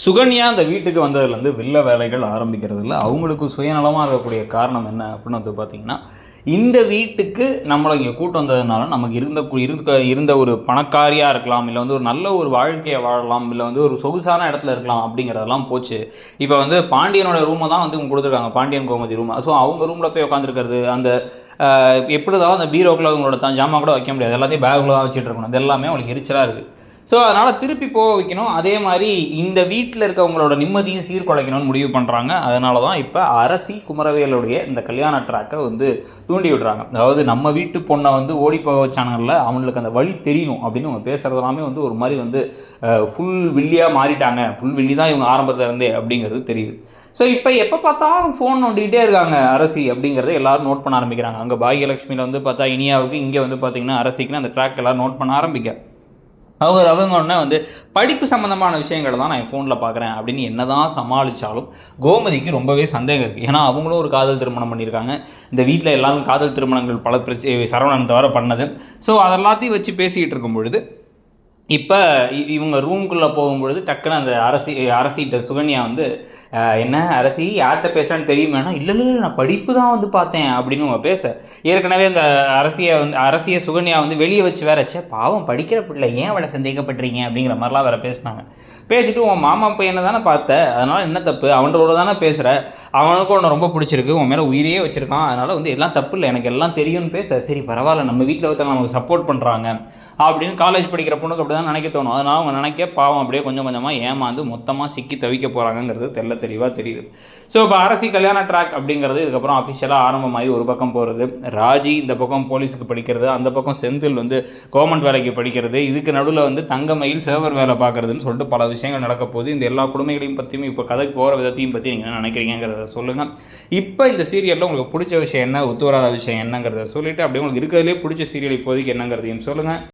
சுகன்யா அந்த வீட்டுக்கு வந்ததுலேருந்து வில்ல வேலைகள் ஆரம்பிக்கிறது இல்லை. அவங்களுக்கு சுயநலமாக இருக்கக்கூடிய காரணம் என்ன அப்படின்னு வந்து பார்த்தீங்கன்னா இந்த வீட்டுக்கு நம்மளை இங்கே கூட்டு வந்ததுனால நமக்கு இருந்த கு- இருந்த ஒரு பணக்காரியாக இருக்கலாம் இல்லை வந்து ஒரு நல்ல ஒரு வாழ்க்கையை வாழலாம் இல்லை வந்து ஒரு சொகுசான இடத்துல இருக்கலாம் அப்படிங்கிறதெல்லாம் போச்சு. இப்போ வந்து பாண்டியனோட ரூமை தான் வந்து இவங்க கொடுத்துருக்காங்க பாண்டியன் கோமதி ரூம் ஸோ அவங்க ரூமில் போய் உட்காந்துருக்கிறது அந்த எப்படி தான் அந்த பீரோக்குள்ள அவங்களோட தான் ஜாமான் கூட வைக்க முடியாது. எல்லாத்தையும் பேக்குள்ள தான் வச்சுட்டு இருக்கணும். இது எல்லாமே அவங்களுக்கு எரிச்சலாக இருக்குது ஸோ அதனால் திருப்பி போக வைக்கணும். அதே மாதிரி இந்த வீட்டில் இருக்கவங்களோட நிம்மதியும் சீர்குலைக்கணும்னு முடிவு பண்ணுறாங்க அதனால தான் இப்போ அரசி குமரவேலுடைய இந்த கல்யாண ட்ராக்கை வந்து தூண்டி விடுறாங்க. அதாவது நம்ம வீட்டு பொண்ணை வந்து ஓடி போக வச்சாங்கல்ல அவங்களுக்கு அந்த வழி தெரியணும் அப்படின்னு அவங்க பேசுகிறது எல்லாமே வந்து ஒரு மாதிரி வந்து ஃபுல் வில்லியாக மாறிட்டாங்க. ஃபுல் வில்லி தான் இவங்க ஆரம்பத்தில் இருந்தே அப்படிங்கிறது தெரியுது. ஸோ இப்போ எப்போ பார்த்தாலும் ஃபோன் நோண்டிகிட்டே இருக்காங்க அரசி அப்படிங்கிறத எல்லாரும் நோட் பண்ண ஆரம்பிக்கிறாங்க. அங்கே பாகியலட்சுமியில் வந்து பார்த்தா இனியாவுக்கு இங்கே வந்து பார்த்திங்கன்னா அரசிக்குன்னு அந்த ட்ராக் எல்லாரும் நோட் பண்ண ஆரம்பிக்க. அவங்க அவங்க ஒன்று வந்து படிப்பு சம்மந்தமான விஷயங்களை தான் நான் என் ஃபோனில் பார்க்குறேன் அப்படின்னு என்ன தான் சமாளித்தாலும் கோமதிக்கு ரொம்பவே சந்தேகம் இருக்குது ஏன்னா அவங்களும் ஒரு காதல் திருமணம் பண்ணியிருக்காங்க. இந்த வீட்டில் எல்லாரும் காதல் திருமணங்கள் பல பிரச்சனை சரவணன் தவிர பண்ணது. ஸோ அதெல்லாத்தையும் வச்சு பேசிக்கிட்டு இருக்கும் பொழுது இப்போ இவங்க ரூம்குள்ளே போகும்பொழுது டக்குன்னு அந்த அரசி அரசிகிட்ட சுகன்யா வந்து என்ன அரசி யார்கிட்ட பேசுகிறான்னு தெரியுமேனா இல்லை இல்லை நான் படிப்பு தான் வந்து பார்த்தேன் அப்படின்னு அவங்க பேச. ஏற்கனவே அந்த அரசியை வந்து அரசியை சுகன்யா வந்து வெளியே வச்சு வேற ச்சே பாவம் படிக்கிற பிள்ளை ஏன் அவளை சந்தேகப்படுறீங்க? அப்படிங்கிற மாதிரிலாம் வேற பேசினாங்க. பேசிட்டு உன் மாமா பையனை தானே பார்த்த அதனால் என்ன தப்பு? அவனோட தானே பேசுகிற அவனுக்கும் உன்னை ரொம்ப பிடிச்சிருக்கு உன் மேலே உயிரையே வச்சிருக்கான். அதனால் வந்து எல்லாம் தப்பு இல்லை. எனக்கு எல்லாம் தெரியும்னு பேச. சரி பரவாயில்ல. நம்ம வீட்டில் ஒருத்தவங்க நமக்கு சப்போர்ட் பண்ணுறாங்க அப்படின்னு காலேஜ் படிக்கிற பொண்ணுக்கு அப்படி தான் நினைக்க தோணும். அதனால் அவங்க நினைக்க பாவம் அப்படியே கொஞ்சம் கொஞ்சமாக ஏமாந்து மொத்தமாக சிக்கி தவிக்க போகிறாங்கங்கிறது தெல்ல தெளிவாக தெரியுது. ஸோ இப்போ அரசி கல்யாண ட்ராக் அப்படிங்கிறது இதுக்கப்புறம் அஃபிஷியலாக ஆரம்பமாகி ஒரு பக்கம் போகிறது ராஜி இந்த பக்கம் போலீஸுக்கு படிக்கிறது. அந்த பக்கம் செந்தில் வந்து கவர்மெண்ட் வேலைக்கு படிக்கிறது. இதுக்கு நடுவில் வந்து தங்கமயில் சேவர் வேலை பார்க்குறதுன்னு சொல்லிட்டு பல விஷயங்கள் நடக்க போகுது. இந்த எல்லா குடும்பங்களையும் பற்றியும் இப்போ கதைக்கு போகிற விதத்தையும் பற்றி நீங்கள் நினைக்கிறீங்கிறது நினைக்கிறீங்கிறத சொல்லுங்கள் இப்போ இந்த சீரியலில் உங்களுக்கு பிடிச்ச விஷயம் என்ன? ஒத்து வராத விஷயம் என்னங்கிறத சொல்லிவிட்டு அப்படியே உங்களுக்கு இருக்கிறதுலே பிடிச்ச சீரியல் இப்போதைக்கு என்னங்கிறதையும் சொல்லுங்கள்